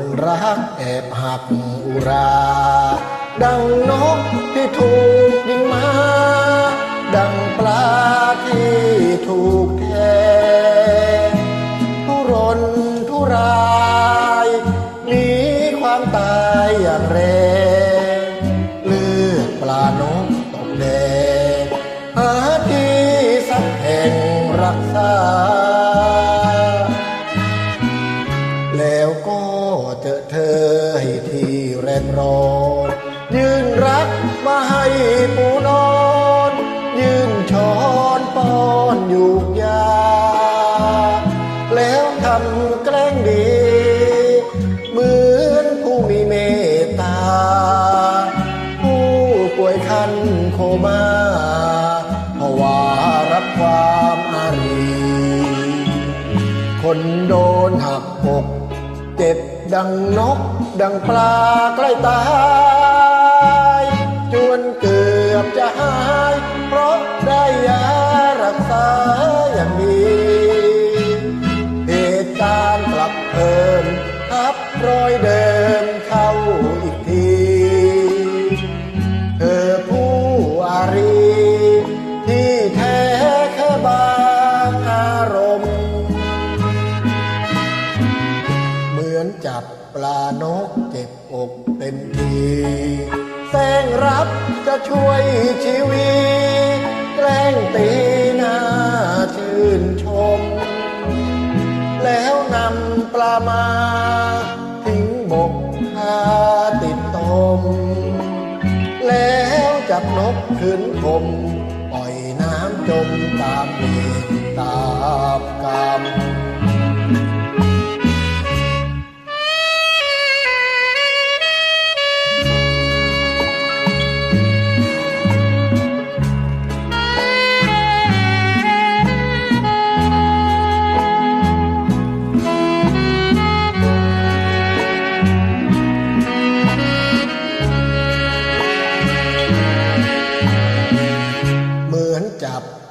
นรักแอบหักอุรา ดังนกที่ถูกยิงมา ดังปลาที่ถูกแทงทุรนทุรายหนีความตายอย่างแรงเลือดปลานกตกแดงหาที่สักแห่งรักษา ที่แรอน ยืนรักมาให้ปูนอน ยืนช้อนป้อนอยู่ยา แล้วทำแกล้งดี เหมือนผู้มีเมตตา ผู้ป่วยคันโคมาเพราะว่ารับความอารี คนโดนหักอกเจ็บ ดังนกดังปลาใกล้ตาย จวนเกือบจะหาย เพราะได้ยารักษาอย่างดีเหตุการณ์กลับเพิ่มทับรอยเดิม ลานกเจ็บอกเต็มทีแสงรับจะช่วยชีวิตแกล้งตีหน้าชื่นชม แล้วนำปลามาทิ้งบกคาติดตม แล้วจับนกขืนคมปล่อยน้ำจมตามเวรตามกรรม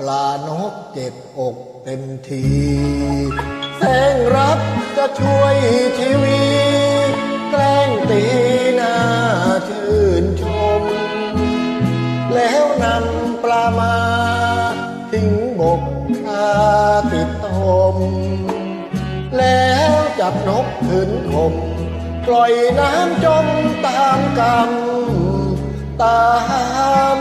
ลานกเจ็บอกเต็มที แสงรับจะช่วยชีวิตแกล้งตีหน้าชื่นชม แล้วนำปลามาทิ้งบกคาติดตม แล้วจับนกขืนคมปล่อยน้ำจมตามกรรม ตาม